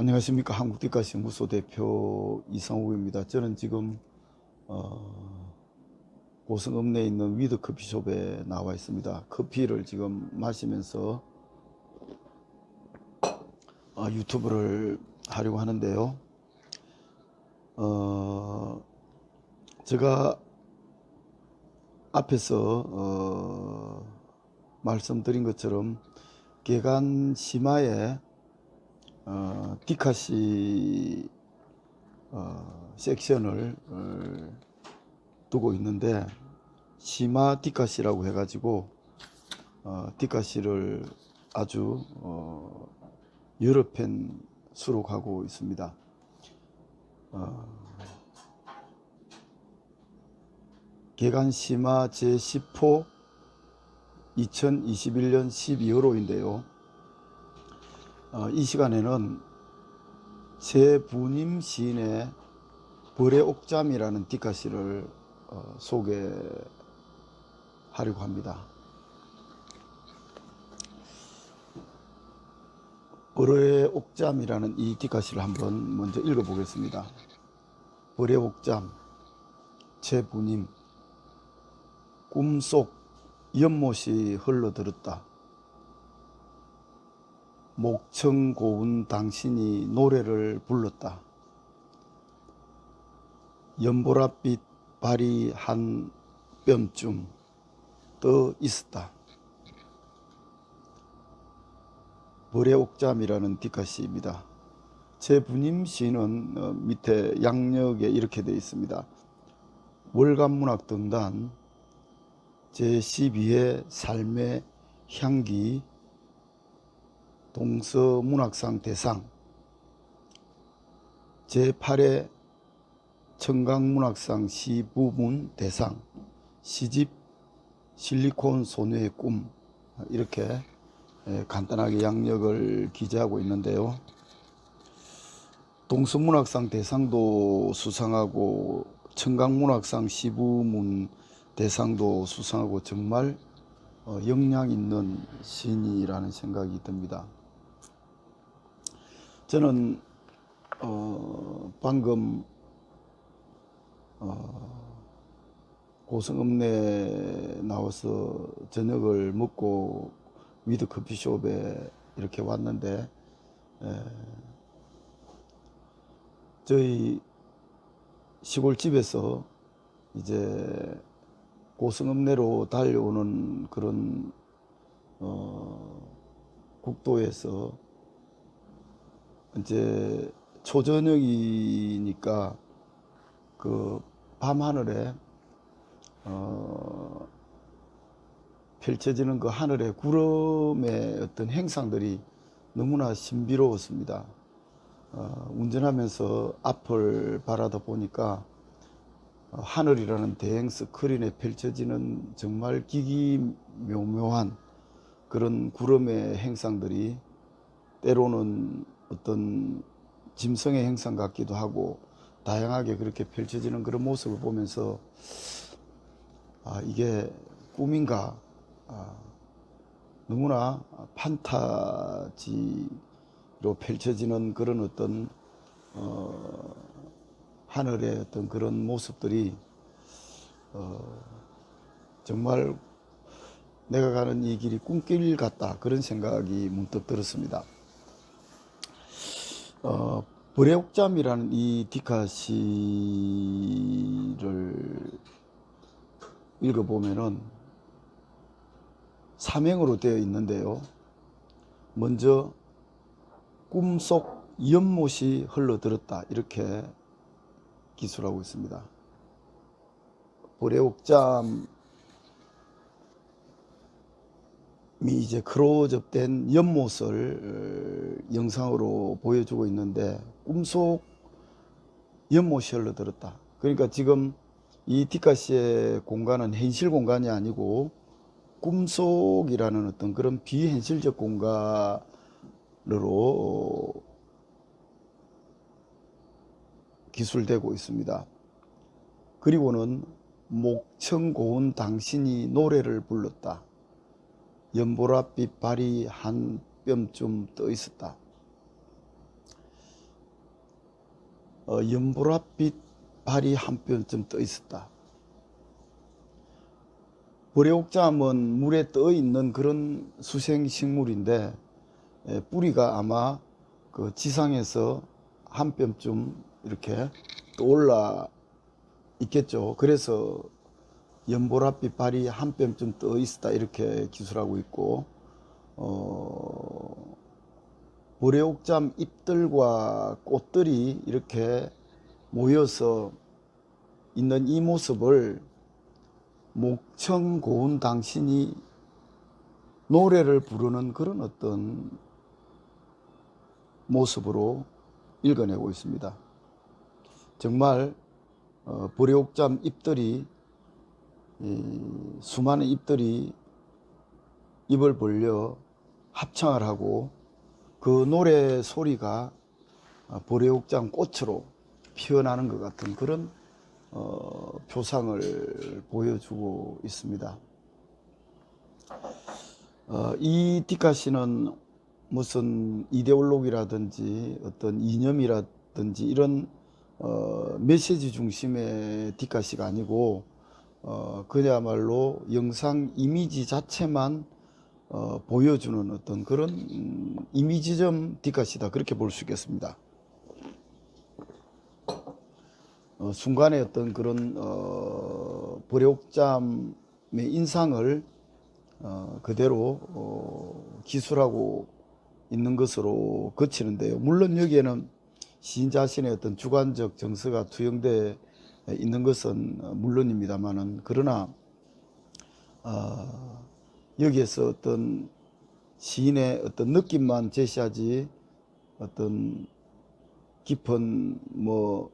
안녕하십니까 한국뒷가시 무소 대표 이상욱입니다. 저는 지금 어, 고성읍 내에 있는 위드 커피숍에 나와 있습니다. 커피를 지금 마시면서 어, 유튜브를 하려고 하는데요. 어, 제가 앞에서 어, 말씀드린 것처럼 개간 심화에 어, 디카시 어, 섹션을 어, 두고 있는데 심화 디카시라고 해가지고 어, 디카시를 아주 어, 여러 편 수록하고 있습니다. 어, 개간 심화 제10호 2021년 12월호인데요. 어, 이 시간에는 세부님 시인의 벌의 옥잠이라는 디카시를 어, 소개하려고 합니다. 벌의 옥잠이라는 이 디카시를 한번 먼저 읽어보겠습니다. 벌의 옥잠, 제부님, 꿈속 연못이 흘러들었다. 목청 고운 당신이 노래를 불렀다. 연보랏빛 발이 한 뼘쯤 떠 있었다. 벌의 옥잠이라는 디카시입니다. 제 부님 시는 어, 밑에 양력에 이렇게 되어 있습니다. 월간문학 등단 제12회 삶의 향기 동서문학상 대상 제8회 청강문학상 시부문 대상 시집 실리콘 소녀의 꿈 이렇게 예, 간단하게 양력을 기재하고 있는데요. 동서문학상 대상도 수상하고 청강문학상 시부문 대상도 수상하고 정말 어, 역량 있는 시인이라는 생각이 듭니다. 저는 어, 방금 어, 고성읍내 나와서 저녁을 먹고 위드 커피숍에 이렇게 왔는데 에, 저희 시골집에서 이제 고성읍내로 달려오는 그런 어, 국도에서 이제 초저녁이니까 그 밤하늘에 어, 펼쳐지는 그 하늘의 구름의 어떤 행상들이 너무나 신비로웠습니다. 어, 운전하면서 앞을 바라다 보니까 어, 하늘이라는 대형 스크린에 펼쳐지는 정말 기기묘묘한 그런 구름의 행상들이 때로는 어떤 짐승의 행상 같기도 하고 다양하게 그렇게 펼쳐지는 그런 모습을 보면서 아 이게 꿈인가 아, 너무나 판타지로 펼쳐지는 그런 어떤 어, 하늘의 어떤 그런 모습들이 어, 정말 내가 가는 이 길이 꿈길 같다 그런 생각이 문득 들었습니다. 어, 불의옥잠이라는 이 디카시를 읽어보면은 삼행으로 되어 있는데요. 먼저 꿈속 연못이 흘러들었다 이렇게 기술하고 있습니다. 불의옥잠 이 이제 크로즈업된 연못을 어, 영상으로 보여주고 있는데 꿈속 연못이 흘러들었다. 그러니까 지금 이 디카시의 공간은 현실 공간이 아니고 꿈속이라는 어떤 그런 비현실적 공간으로 기술되고 있습니다. 그리고는 목청 고운 당신이 노래를 불렀다. 연보랏빛 발이 한 뼘쯤 떠 있었다. 어, 연보랏빛 발이 한 뼘쯤 떠 있었다. 보레옥잠은 물에 떠 있는 그런 수생 식물인데 에, 뿌리가 아마 그 지상에서 한 뼘쯤 이렇게 떠올라 있겠죠. 그래서 연보랏빛 발이 한 뼘쯤 떠 있었다 이렇게 기술하고 있고 어, 보레옥잠 잎들과 꽃들이 이렇게 모여서 있는 이 모습을 목청 고운 당신이 노래를 부르는 그런 어떤 모습으로 읽어내고 있습니다. 정말 어, 보레옥잠 잎들이 이 수많은 잎들이 입을 벌려 합창을 하고 그 노래 소리가 어, 보레옥장 꽃으로 피어나는 것 같은 그런 어, 표상을 보여주고 있습니다. 어, 이 디카시는 무슨 이데올로기라든지 어떤 이념이라든지 이런 어, 메시지 중심의 디카시가 아니고 어, 그야말로 영상 이미지 자체만 어, 보여주는 어떤 그런 음, 이미지점 디카시다 그렇게 볼 수 있겠습니다. 어, 순간의 어떤 그런 어, 보레옥잠의 인상을 어, 그대로 어, 기술하고 있는 것으로 그치는데요. 물론 여기에는 시인 자신의 어떤 주관적 정서가 투영돼 있는 것은 물론입니다만은 그러나 어, 여기에서 어떤 시인의 어떤 느낌만 제시하지 어떤 깊은 뭐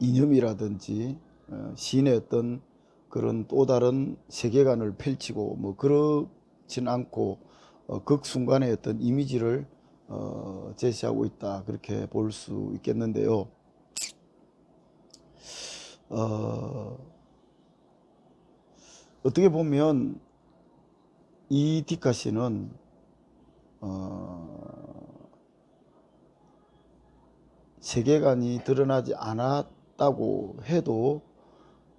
이념이라든지 어, 시인의 어떤 그런 또 다른 세계관을 펼치고 뭐 그렇진 않고 어, 극 순간의 어떤 이미지를 어, 제시하고 있다 그렇게 볼 수 있겠는데요. 어, 어떻게 보면 이 디카시는 어, 세계관이 드러나지 않았다고 해도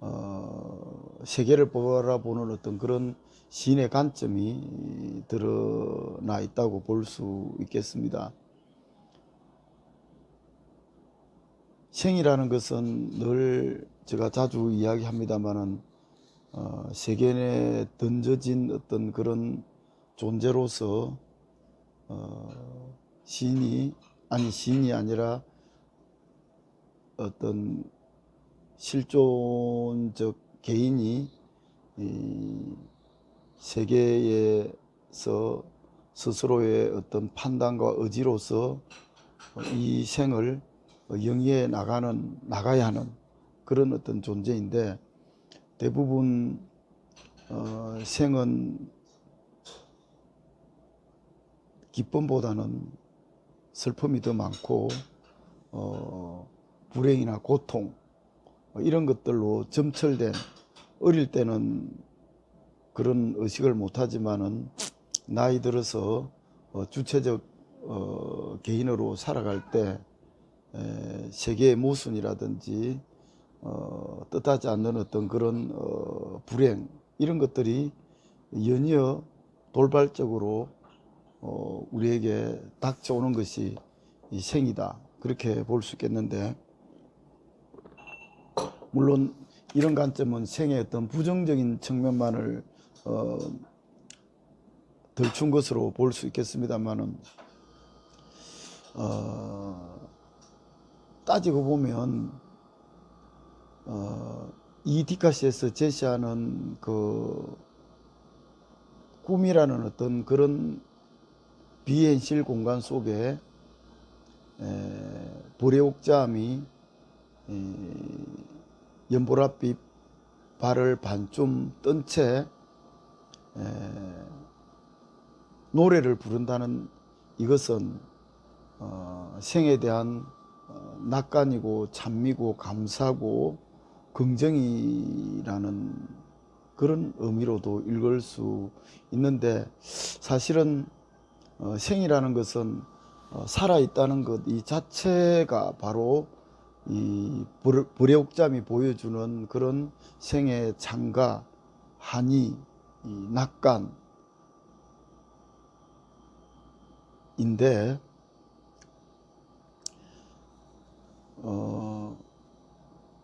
어, 세계를 바라보는 어떤 그런 시인의 관점이 드러나 있다고 볼 수 있겠습니다. 생이라는 것은 늘 제가 자주 이야기합니다만은 어, 세계 에 던져진 어떤 그런 존재로서 어, 시인이 아니 시인이 아니라 어떤 실존적 개인이 이 세계에서 스스로의 어떤 판단과 의지로서 이 생을 영위해 나가는 나가야 하는 그런 어떤 존재인데 대부분 어, 생은 기쁨보다는 슬픔이 더 많고 어, 불행이나 고통 뭐 이런 것들로 점철된 어릴 때는 그런 의식을 못하지만은 나이 들어서 어, 주체적 어, 개인으로 살아갈 때 에, 세계의 모순이라든지 어, 뜻하지 않는 어떤 그런 어, 불행 이런 것들이 연이어 돌발적으로 어, 우리에게 닥쳐오는 것이 이 생이다. 그렇게 볼 수 있겠는데 물론 이런 관점은 생의 어떤 부정적인 측면만을 어, 덜춘 것으로 볼 수 있겠습니다만은 어, 따지고 보면 어, 이 디카시에서 제시하는 그 꿈이라는 어떤 그런 비현실 공간 속에 에, 연보랏빛 발을 반쯤 뜬 채 노래를 부른다는 이것은 어, 생에 대한 어, 낙관이고 찬미고 감사고 긍정이라는 그런 의미로도 읽을 수 있는데 사실은 어, 생이라는 것은 어, 살아 있다는 것 이 자체가 바로 이 불- 불의옥잠이 보여주는 그런 생의 창가, 한이, 이 낙관, 인데 어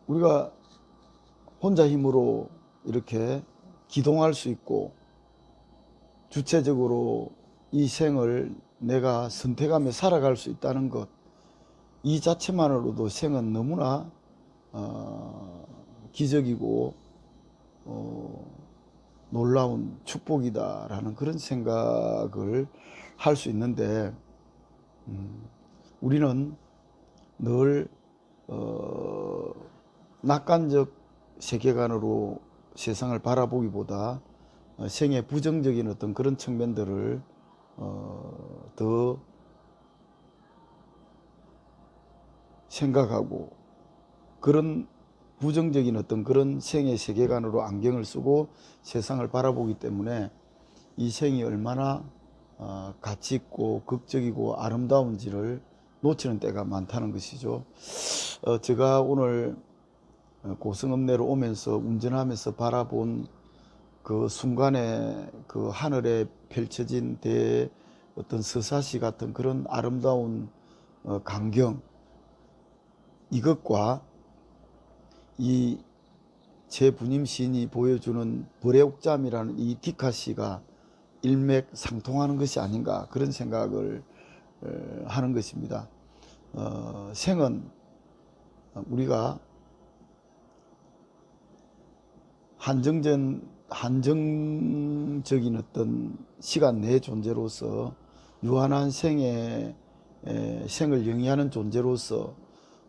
우리가 혼자 힘으로 이렇게 기동할 수 있고 주체적으로 이 생을 내가 선택하며 살아갈 수 있다는 것, 이 자체만으로도 생은 너무나 어, 기적이고 어, 놀라운 축복이다라는 그런 생각을 할 수 있는데 음, 우리는 늘 어, 낙관적 세계관으로 세상을 바라보기보다 어, 생의 부정적인 어떤 그런 측면들을 어, 더 생각하고 그런 부정적인 어떤 그런 생의 세계관으로 안경을 쓰고 세상을 바라보기 때문에 이 생이 얼마나 어, 가치 있고 극적이고 아름다운지를 놓치는 때가 많다는 것이죠. 어, 제가 오늘 어, 고성읍내로 오면서 운전하면서 바라본 그 순간에 그 하늘에 펼쳐진 대 어떤 서사시 같은 그런 아름다운 어, 광경 이것과 이 제 부님 시인이 보여주는 불의옥잠이라는 이 디카시가 일맥상통하는 것이 아닌가 그런 생각을 어, 하는 것입니다. 어, 생은 우리가 한정전 한정적인 어떤 시간 내 존재로서 유한한 생의 에, 생을 영위하는 존재로서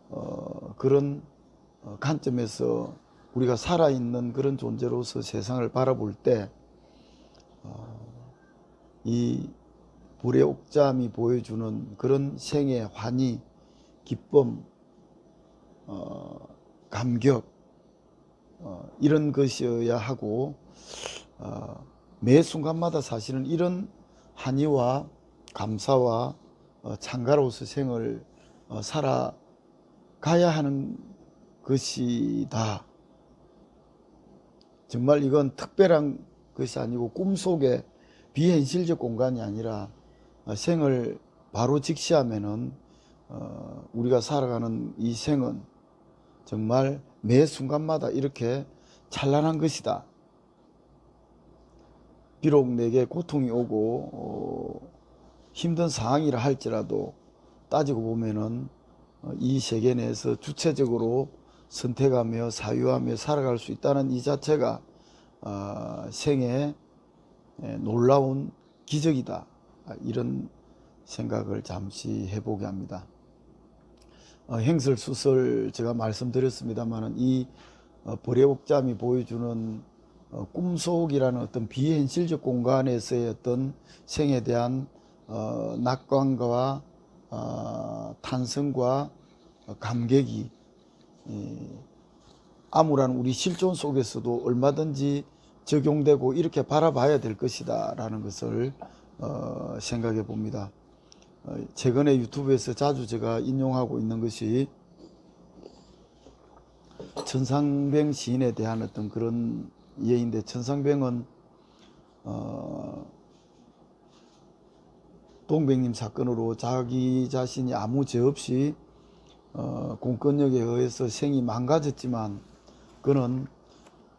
어, 그런 어, 관점에서 우리가 살아있는 그런 존재로서 세상을 바라볼 때, 어, 이 불의 옥잠이 보여주는 그런 생의 환희, 기쁨, 어, 감격, 어, 이런 것이어야 하고, 어, 매 순간마다 사실은 이런 한의와 감사와 어, 창가로서 생을 어, 살아가야 하는 것이다. 정말 이건 특별한 것이 아니고 꿈속의 비현실적 공간이 아니라 어, 생을 바로 직시하면은 어, 우리가 살아가는 이 생은 정말 매 순간마다 이렇게 찬란한 것이다. 비록 내게 고통이 오고 어, 힘든 상황이라 할지라도 따지고 보면은 어, 이 세계 내에서 주체적으로 선택하며 사유하며 살아갈 수 있다는 이 자체가 어, 생의 에, 놀라운 기적이다. 아, 이런 생각을 잠시 해보게 합니다. 어, 행설 수설 제가 말씀드렸습니다만은 이 어, 불의옥잠이 보여주는 어, 꿈속이라는 어떤 비현실적 공간에서의 어떤 생에 대한 어, 낙관과 어, 탄성과 어, 감격이 이, 암울한 우리 실존 속에서도 얼마든지 적용되고 이렇게 바라봐야 될 것이다 라는 것을 어, 생각해 봅니다. 어, 최근에 유튜브에서 자주 제가 인용하고 있는 것이 천상병 시인에 대한 어떤 그런 예인데 천상병은 어, 동백님 사건으로 자기 자신이 아무 죄 없이 어, 공권력에 의해서 생이 망가졌지만 그는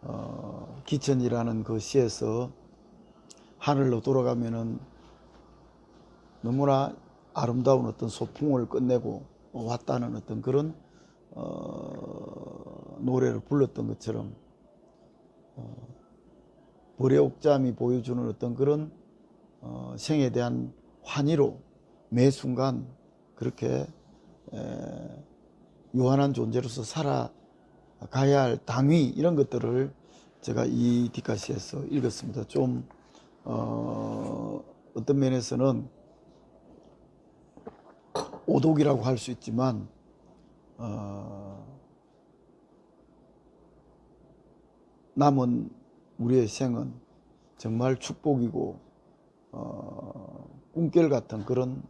어, 기천이라는 그 시에서 하늘로 돌아가면은 너무나 아름다운 어떤 소풍을 끝내고 왔다는 어떤 그런 어, 노래를 불렀던 것처럼 어, 불의 옥잠이 보여주는 어떤 그런 어, 생에 대한 환희로 매 순간 그렇게 에, 유한한 존재로서 살아가야 할 당위 이런 것들을 제가 이 뒷가시에서 읽었습니다. 좀 어, 어떤 면에서는 오독이라고 할 수 있지만 어, 남은 우리의 생은 정말 축복이고 어, 꿈결 같은 그런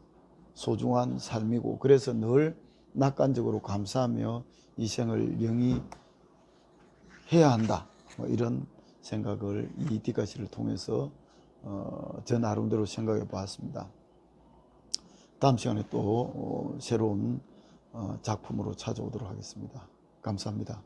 소중한 삶이고 그래서 늘 낙관적으로 감사하며 이 생을 영이 해야 한다. 뭐 이런 생각을 이 디가시를 통해서 어, 저 나름대로 생각해 보았습니다. 다음 시간에 또 어, 새로운 어, 작품으로 찾아오도록 하겠습니다. 감사합니다.